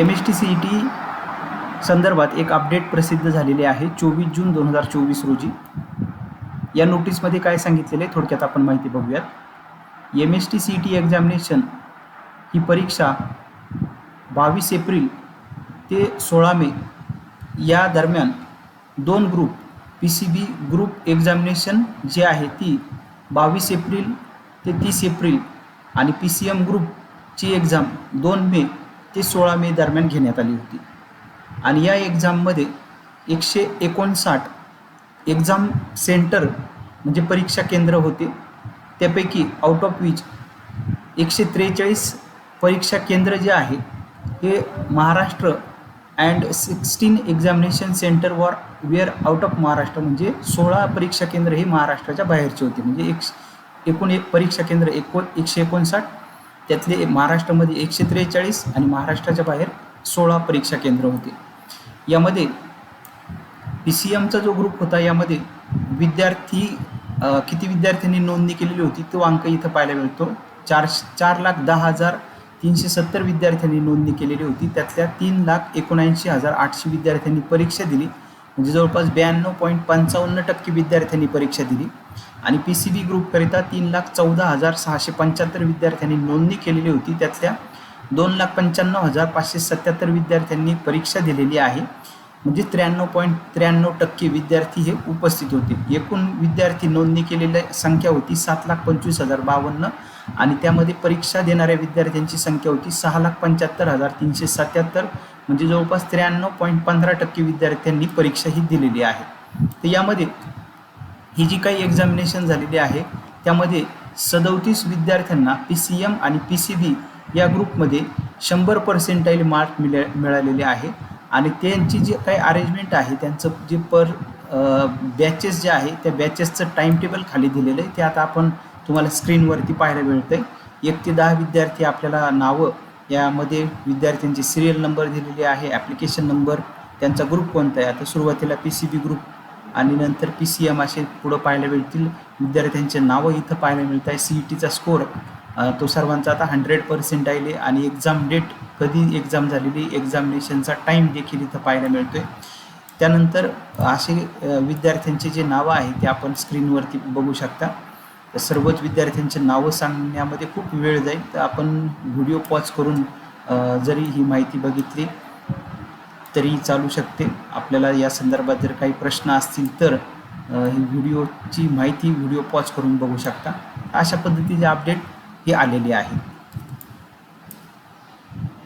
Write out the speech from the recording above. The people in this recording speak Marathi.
M S T C E T संदर्भात एक अपडेट प्रसिद्ध झालेले आहे चोवीस जून दोन हजार चोवीस रोजी. या नोटीसमध्ये काय सांगितलेले आहे थोडक्यात आपण माहिती बघूयात. M S T C E T examination ही परीक्षा बावीस एप्रिल ते सोळा मे या दरम्यान दोन group P C B group examination जे आहे ती बावीस एप्रिल ते तीस एप्रिल आणि पी सी एम ग्रुपची एक्झाम दोन मे ते सोळा मे दरम्यान घेण्यात आली होती. आणि या एक्झाममध्ये एकशे एकोणसाठ एक्झाम सेंटर म्हणजे परीक्षा केंद्र होते. त्यापैकी आउट ऑफ विच एकशे त्रेचाळीस परीक्षा केंद्र जे आहे हे Maharashtra and sixteen examination centre war where out of Maharashtra म्हणजे सोळा परीक्षा केंद्र हे महाराष्ट्राच्या बाहेरचे होते. म्हणजे एक एकूण एक परीक्षा केंद्र एको एकशे एकोणसाठ त्यातले महाराष्ट्रामध्ये एकशे त्रेचाळीस आणि महाराष्ट्राच्या बाहेर सोळा परीक्षा केंद्र होते. यामध्ये पी सी एमचा जो ग्रुप होता यामध्ये विद्यार्थी किती विद्यार्थ्यांनी नोंदणी केलेली होती तो अंक इथं पाहायला मिळतो. चार चार लाख दहा हजार तीनशे सत्तर विद्यार्थ्यांनी नोंदणी केलेली होती. त्यातल्या तीन लाख एकोणऐंशी हजार आठशे विद्यार्थ्यांनी परीक्षा दिली. म्हणजे जवळपास ब्याण्णव पॉईंट पंचावन्न टक्के विद्यार्थ्यांनी परीक्षा दिली. आणि पी सी बी ग्रुपकरिता तीन लाख चौदा हजार सहाशे पंच्याहत्तर विद्यार्थ्यांनी नोंदणी केलेली होती. त्यातल्या दोन लाख पंच्याण्णव हजार पाचशे सत्याहत्तर विद्यार्थ्यांनी परीक्षा दिलेली आहे. म्हणजे त्र्याण्णव पॉईंट त्र्याण्णव टक्के विद्यार्थी हे उपस्थित होते. एकूण विद्यार्थी नोंदणी केलेल्या संख्या होती सात लाख पंचवीस हजार बावन्न आणि त्यामध्ये परीक्षा देणाऱ्या विद्यार्थ्यांची संख्या होती सहा लाख पंच्याहत्तर हजार तीनशे सत्याहत्तर म्हणजे जवळपास त्र्याण्णव पॉईंट पंधरा टक्के विद्यार्थ्यांनी परीक्षा ही दिलेली आहे. तर यामध्ये ही जी काही एक्झामिनेशन झालेली आहे त्यामध्ये सदोतीस विद्यार्थ्यांना पी सी एम आणि पी सी बी या ग्रुपमध्ये शंभर पर्सेंटाईल मार्क मिळा मिळालेले आहे. आणि त्यांची जी काही अरेंजमेंट आहे त्यांचं जे पर बॅचेस जे आहे त्या बॅचेसचं टाईम टेबल खाली दिलेलं आहे. ते आता आपण तुम्हाला स्क्रीनवरती पाहायला मिळतं आहे एक ते दहा विद्यार्थी आपल्याला नावं यामध्ये विद्यार्थ्यांचे सिरियल नंबर दिलेले आहे ॲप्लिकेशन नंबर त्यांचा ग्रुप कोणता आहे? आता सुरुवातीला पी सी बी ग्रुप आणि नंतर पी सी एम असे पुढं पाहायला मिळतील. विद्यार्थ्यांचे नावं इथं पाहायला मिळत आहे. सी ई टीचा स्कोर तो सर्वांचा आता हंड्रेड पर्सेंट आहे. आणि एक्झाम डेट कधी एक्झाम झालेली एक्झामिनेशनचा टाईम देखील इथं पाहायला मिळतो आहे त्यानंतर असे विद्यार्थ्यांचे जे नावं आहे ते आपण स्क्रीनवरती बघू शकता. त्या सर्वच विद्यार्थ्यांचे नावं सांगण्यामध्ये खूप वेळ जाईल. तर आपण व्हिडिओ पॉज करून जरी ही माहिती बघितली तरी चालू शकते. आपल्याला या संदर्भात जर काही प्रश्न असतील तर ही व्हिडिओची माहिती व्हिडिओ पॉज करून बघू शकता. अशा पद्धतीचे अपडेट हे आलेले आहे